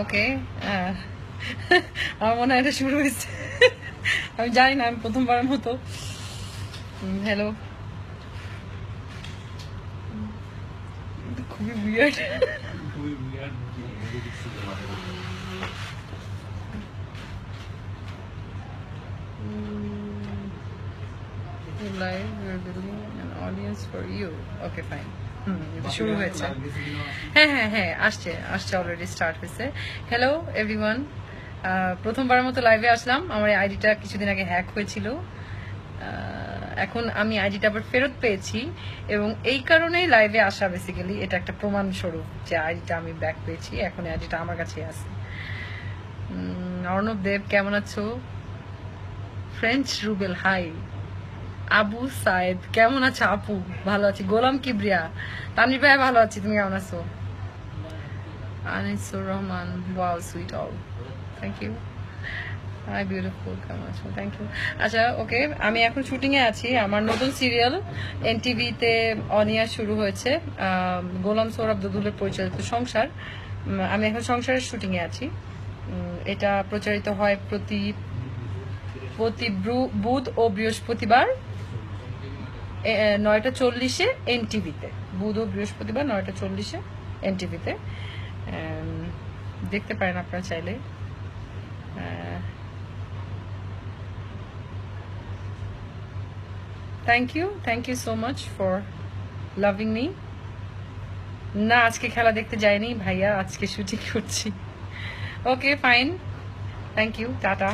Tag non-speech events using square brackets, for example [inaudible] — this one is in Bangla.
ওকে [laughs] আমার মনে হয় এটা শুরু হয়েছে। [laughs] আমি জানি না আমি প্রথমবারের মতো। হ্যালো খুবই বিয়ার্ড খুবই weird live we're building an audience for you. Okay fine. শুরু হয়েছে। হ্যাঁ হ্যাঁ হ্যাঁ আসছে আসছে অলরেডি স্টার্ট হয়েছে। হ্যালো এভরিওয়ান প্রথমবারের মতো লাইভে আসলাম। আমার আইডিটা কিছুদিন আগে হ্যাক হয়েছিল। এখন আমি আইডিটা আবার ফেরত পেয়েছি এবং এই কারণেই লাইভে আসা বেসিক্যালি এটা একটা প্রমাণ স্বরূপ যে আইডিটা আমি ব্যাক পেয়েছি। এখন আইডিটা আমার কাছে আছে। অর্ণব দেব কেমন আছো? ফ্রেঞ্চ রুবেল হাই আবু সাইদ, কেমন আছো আপু? ভালো আছি। গোলাম কিবরিয়া। তানভীর ভাই, ভালো আছি। তুমি কেমন আছো? Anisur Rahman wow sweet all thank you hi beautiful কেমন আছো? থ্যাংক ইউ আচ্ছা ওকে আমি এখন শুটিং এ আছি। আমার নতুন সিরিয়াল এনটিভিতে অনিয়া শুরু হয়েছে। গোলাম সৌরভ দদুলের পরিচালিত সংসার। আমি এখন সংসারের শুটিং এ আছি। এটা প্রচারিত হয় প্রতি প্রতি বুধ ও বৃহস্পতিবার। নয়টা চল্লিশে এনটিভিতে, বুধ ও বৃহস্পতিবার নয়টা চল্লিশে এনটিভিতে। দেখতে পারেন আপনারা চাইলে। Thank you thank you so much for loving me না, আজকে খেলা দেখতে যাইনি ভাইয়া, আজকে শুটিং করছি। Okay fine thank you tata.